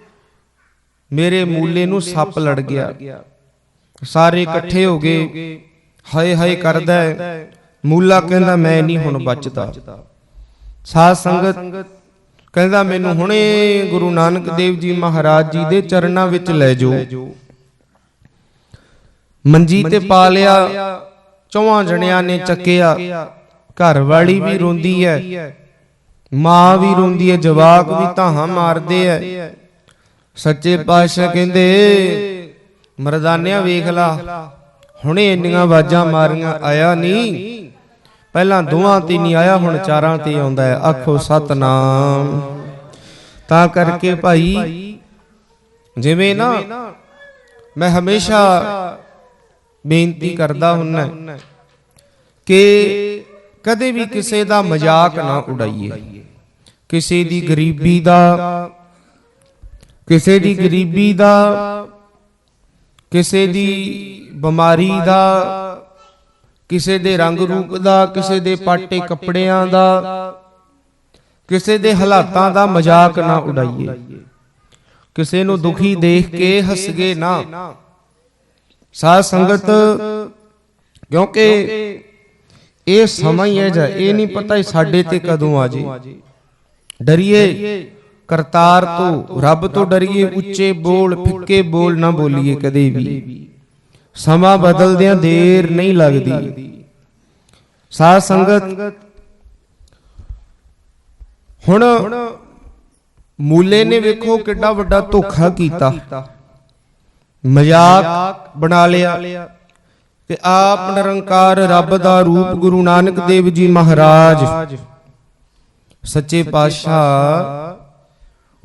ਮੇਰੇ ਮੂਲੇ ਨੂੰ ਸੱਪ ਲੜ ਗਿਆ। ਸਾਰੇ ਇਕੱਠੇ ਹੋ ਗਏ। ਹਾਏ ਹਾਏ ਕਰਦਾ ਹੈ। ਮੂਲਾ ਕਹਿੰਦਾ ਮੈਂ ਨਹੀਂ ਹੁਣ ਬਚਦਾ। ਸਾਧ ਸੰਗਤ ਕਹਿੰਦਾ, ਮੈਨੂੰ ਹੁਣੇ ਗੁਰੂ ਨਾਨਕ ਦੇਵ ਜੀ ਮਹਾਰਾਜ ਜੀ ਦੇ ਚਰਨਾਂ ਵਿੱਚ ਲੈ ਜਾਓ। ਮੰਜੀ ਤੇ ਪਾ ਲਿਆ ਚੌਹਾਂ ਜਣਿਆਂ ਨੇ ਚੱਕਿਆ। ਘਰ ਵਾਲੀ ਵੀ ਰੋਂਦੀ ਹੈ, ਮਾਂ ਵੀ ਰੋਂਦੀ ਹੈ, ਜਵਾਕ ਵੀ ਧਾਹਾਂ ਮਾਰਦੇ ਐ ਸੱਚੇ ਪਾਤਸ਼ਾਹ ਕਹਿੰਦੇ, ਮਰਦਾਨਿਆਂ ਵੇਖ ਲਾ, ਹੁਣੇ ਇੰਨੀਆਂ ਆਵਾਜ਼ਾਂ ਮਾਰੀਆਂ, ਆਇਆ ਨਹੀਂ। ਪਹਿਲਾਂ ਦੋਵਾਂ ਤੇ ਨਹੀਂ ਆਇਆ ਹੁਣ ਚਾਰਾਂ ਤੇ ਆਉਂਦਾ ਹੈ। ਆਖੋ ਸਤਨਾਮ। ਤਾਂ ਕਰਕੇ ਭਾਈ ਜਿਵੇਂ ਨਾ ਮੈਂ ਹਮੇਸ਼ਾ ਬੇਨਤੀ ਕਰਦਾ ਹੁੰਨਾ ਕਿ ਕਦੇ ਵੀ ਕਿਸੇ ਦਾ ਮਜ਼ਾਕ ਨਾ ਉਡਾਈਏ। ਕਿਸੇ ਦੀ ਗਰੀਬੀ ਦਾ ਕਿਸੇ ਦੀ ਗਰੀਬੀ ਦਾ ਕਿਸੇ ਦੀ ਬਿਮਾਰੀ ਦਾ ਕਿਸੇ ਦੇ ਰੰਗ ਰੂਪ ਦਾ ਕਿਸੇ ਦੇ ਪਾਟੇ ਕੱਪੜਿਆਂ ਦਾ, ਕਿਸੇ ਦੇ ਹਾਲਾਤਾਂ ਦਾ ਮਜ਼ਾਕ ਨਾ ਉਡਾਈਏ। ਕਿਸੇ ਨੂੰ ਦੁਖੀ ਦੇਖ ਕੇ ਹੱਸਗੇ ਨਾ। ਸਾਧ ਸੰਗਤ, ਕਿਉਂਕਿ ਇਹ ਸਮਾਂ ਹੀ ਹੈ ਜਾ ਇਹ ਨਹੀਂ ਪਤਾ ਇਹ ਸਾਡੇ ਤੇ ਕਦੋਂ ਆ ਜੇ। ਡਰੀਏ, ਕਰਤਾਰ ਤੋਂ, ਰੱਬ ਤੋਂ ਡਰੀਏ, ਉੱਚੇ ਬੋਲ, ਫਿੱਕੇ ਬੋਲ ਨਾ ਬੋਲੀਏ ਕਦੇ ਵੀ। ਸਮਾਂ ਬਦਲਦਿਆਂ ਦੇਰ ਨਹੀਂ ਲੱਗਦੀ। ਸਾਧ ਸੰਗਤ ਹੁਣ ਮੂਲੇ ਨੇ ਵੇਖੋ ਕਿੱਡਾ ਵੱਡਾ ਧੋਖਾ ਕੀਤਾ। ਮਜ਼ਾਕ ਬਣਾ ਲਿਆ। ਕਿ ਆਪ ਨਿਰੰਕਾਰ ਰੱਬ ਦਾ ਰੂਪ ਗੁਰੂ ਨਾਨਕ ਦੇਵ ਜੀ ਮਹਾਰਾਜ। ਸੱਚੇ ਪਾਤਸ਼ਾਹ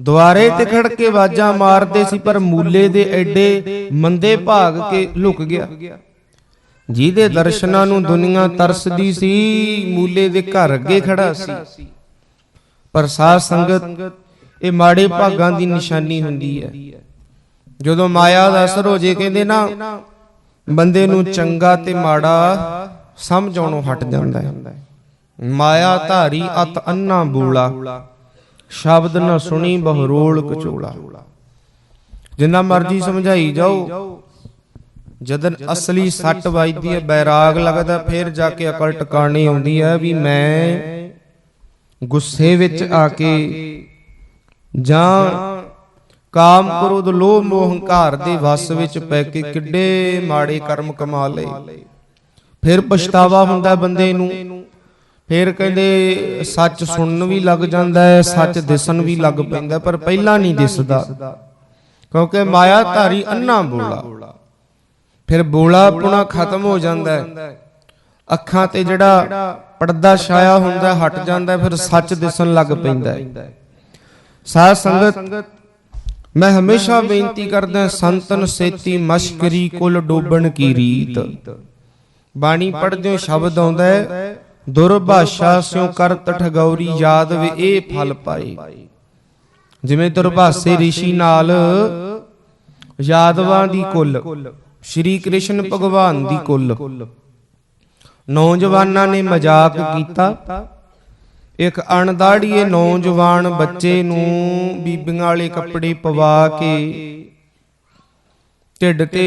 ਦੁਆਰੇ ਤੇ ਖੜ ਕੇ ਆਵਾਜ਼ਾਂ ਮਾਰਦੇ ਸੀ ਪਰ ਮੂਲੇ ਦੇ ਐਡੇ ਮੰਦੇ ਭਾਗ ਕੇ ਲੁਕ ਗਿਆ। ਜਿਹਦੇ ਦਰਸ਼ਨਾਂ ਨੂੰ ਦੁਨੀਆ ਤਰਸਦੀ ਸੀ ਮੂਲੇ ਦੇ ਘਰ ਅੱਗੇ ਖੜਾ ਸੀ। ਪਰ ਸਾਧ ਸੰਗਤ ਇਹ ਮਾੜੇ ਭਾਗਾਂ ਦੀ ਨਿਸ਼ਾਨੀ ਹੁੰਦੀ ਹੈ। ਜਦੋਂ ਮਾਇਆ ਦਾ ਅਸਰ ਹੋ ਜੇ ਕਹਿੰਦੇ ਨਾ ਬੰਦੇ ਨੂੰ ਚੰਗਾ ਤੇ ਮਾੜਾ ਸਮਝਾਉਣੋਂ ਹਟ ਜਾਂਦਾ ਹੈ। ਮਾਇਆ ਧਾਰੀ ਅਤ ਅੰਨਾ ਬੂਲਾ। ਸ਼ਬਦ ਨਾ ਸੁਣੀ ਬਹਰੋਲ ਕਚੋਲਾ ਜਿੰਨਾ ਮਰਜ਼ੀ ਸਮਝਾਈ ਜਾਓ। ਜਦਨ ਅਸਲੀ ਸੱਟ ਵੱਜਦੀ ਹੈ ਬੈਰਾਗ ਲੱਗਦਾ ਫਿਰ ਜਾ ਕੇ ਅਕਲ ਟਿਕਾਣੀ ਆਉਂਦੀ ਹੈ ਵੀ ਮੈਂ ਗੁੱਸੇ ਵਿੱਚ ਆ ਕੇ ਜਾਂ ਕਾਮ ਕ੍ਰੋਧ ਲੋਭ ਮੋਹ ਹੰਕਾਰ ਦੇ ਵਸ ਵਿੱਚ ਪੈ ਕੇ ਕਿੱਡੇ ਮਾੜੇ ਕਰਮ ਕਮਾ ਲਏ। ਫਿਰ ਪਛਤਾਵਾ ਹੁੰਦਾ ਬੰਦੇ ਨੂੰ। ਫਿਰ ਕਹਿੰਦੇ, ਸੱਚ ਸੁਣਨ ਵੀ ਲੱਗ ਜਾਂਦਾ ਹੈ, ਸੱਚ ਦਿਸਣ ਵੀ ਲੱਗ ਪੈਂਦਾ ਪਰ ਪਹਿਲਾਂ ਨਹੀਂ ਦਿਸਦਾ। ਕਿਉਂਕਿ ਮਾਇਆ ਧਾਰੀ ਅੰਨਾ ਬੋਲਾ। ਫਿਰ ਬੋਲਾ ਪੁਣਾ ਖਤਮ ਹੋ ਜਾਂਦਾ ਹੈ। ਅੱਖਾਂ ਤੇ ਜਿਹੜਾ ਪਰਦਾ ਛਾਇਆ ਹੁੰਦਾ ਹਟ ਜਾਂਦਾ ਫਿਰ ਸੱਚ ਦਿਸਣ ਲੱਗ ਪੈਂਦਾ ਹੈ। ਸਾਧ ਸੰਗਤ, ਮੈਂ ਹਮੇਸ਼ਾ ਬੇਨਤੀ ਕਰਦਾ ਸੰਤਨ ਸੇਤੀ ਮਸ਼ਕਰੀ ਕੁਲ ਡੋਬਣ ਕੀ ਰੀਤ। ਬਾਣੀ ਪੜ੍ਹਦਿਓ ਸ਼ਬਦ ਆਉਂਦਾ ਹੈ ਦੁਰਭਾਸ਼ਾ ਸਿਉ ਕਰਤ ਠਗੌਰੀ ਯਾਦ ਵੇ ਇਹ ਫਲ ਪਾਏ। ਜਿਵੇਂ ਦੁਰਭਾਸੇ ઋષਿ ਨਾਲ ਯਾਦਵਾਂ ਦੀ ਕੁੱਲ, ਸ਼੍ਰੀ ਕ੍ਰਿਸ਼ਨ ਭਗਵਾਨ ਦੀ ਕੁੱਲ। ਨੌਜਵਾਨਾਂ ਨੇ ਮਜ਼ਾਕ ਕੀਤਾ। ਇੱਕ ਅਣਦਾੜੀਏ ਨੌਜਵਾਨ ਬੱਚੇ ਨੂੰ ਬੀਬੀਆਂ ਵਾਲੇ ਕੱਪੜੇ ਪਵਾ ਕੇ ਢਿੱਡ ਤੇ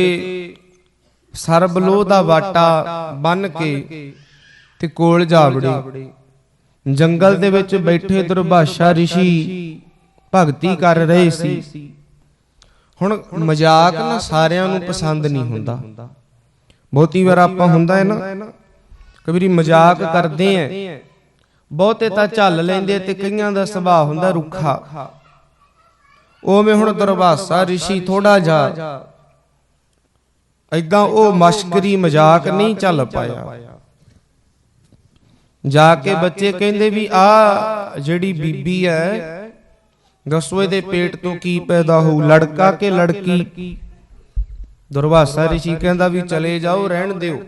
ਸਰਬਲੋ ਦਾ ਵਾਟਾ ਬੰਨ ਕੇ ਤੇ ਕੋਲ ਜਾ ਵੜੇ ਜੰਗਲ ਦੇ ਵਿੱਚ ਬੈਠੇ ਦੁਰਭਾਸ਼ਾ ઋષਿ ਭਗਤੀ ਕਰ ਰਹੇ ਸੀ। ਹੁਣ ਮਜ਼ਾਕ ਨਾ ਸਾਰਿਆਂ ਨੂੰ ਪਸੰਦ ਨਹੀਂ ਹੁੰਦਾ। ਬਹੁਤੀ ਵਾਰ ਆਪਾਂ ਹੁੰਦਾ ਹੈ ਨਾ ਕਬੀਰੀ ਮਜ਼ਾਕ ਕਰਦੇ ਆ ਬਹੁਤੇ ਤਾਂ ਝੱਲ ਲੈਂਦੇ ਤੇ ਕਈਆਂ ਦਾ ਸੁਭਾਅ ਹੁੰਦਾ ਰੁੱਖਾ। ਉਵੇਂ ਹੁਣ ਦਰਵਾਸਾ ਰਿਸ਼ੀ ਥੋੜਾ ਜਾ ਐਦਾਂ ਉਹ ਮਸ਼ਕਰੀ ਮਜ਼ਾਕ ਨਹੀਂ ਚੱਲ ਪਾਇਆ। ਜਾ ਕੇ ਬੱਚੇ ਕਹਿੰਦੇ ਵੀ ਆ, ਜਿਹੜੀ ਬੀਬੀ ਹੈ ਦੱਸੋ ਇਹਦੇ ਪੇਟ ਤੋਂ ਕੀ ਪੈਦਾ ਹੋਊ, ਲੜਕਾ ਕਿ ਲੜਕੀ। ਦੁਰਵਾਸਾ ਰਿਸ਼ੀ ਕਹਿੰਦਾ ਵੀ ਚਲੇ ਜਾਓ, ਰਹਿਣ ਦਿਓ।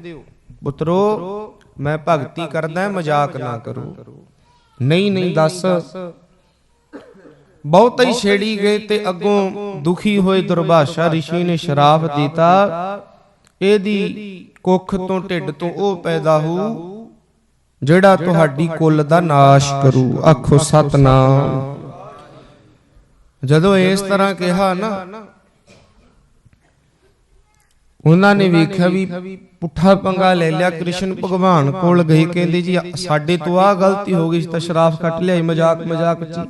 ਪੁੱਤਰੋ, ਮੈਂ ਭਗਤੀ ਕਰਦਾ, ਮਜ਼ਾਕ ਨਾ ਕਰੋ। ਨਹੀਂ ਨਹੀਂ, ਦੱਸ। ਬਹੁਤ ਹੀ ਛੇੜੀ ਗਏ ਤੇ ਅੱਗੋਂ ਦੁਖੀ ਹੋਏ ਦੁਰਭਾਸ਼ਾ ਰਿਸ਼ੀ ਨੇ ਸ਼ਰਾਪ ਦਿੱਤਾ। ਇਹਦੀ ਕੁੱਖ ਤੋਂ ਢਿੱਡ ਤੋਂ ਉਹ ਪੈਦਾ ਹੋਊ। ਜਿਹੜਾ ਤੁਹਾਡੀ ਕੁੱਲ ਦਾ ਨਾਸ਼ ਕਰੂ। ਆਖੋ ਸਤਨਾਮ। ਜਦੋਂ ਇਸ ਤਰ੍ਹਾਂ ਕਿਹਾ ਨਾ ਉਹਨਾਂ ਨੇ ਵੇਖਿਆ ਵੀ ਪੁੱਠਾ ਪੰਗਾ ਲੈ ਲਿਆ। ਕ੍ਰਿਸ਼ਨ ਭਗਵਾਨ ਕੋਲ ਗਏ ਕਹਿੰਦੇ ਜੀ ਸਾਡੇ ਤੋਂ ਆਹ ਗਲਤੀ ਹੋ ਗਈ ਤਾਂ ਸ਼ਰਾਫ ਕੱਟ ਲਿਆਈ ਮਜ਼ਾਕ ਮਜ਼ਾਕ ਚ।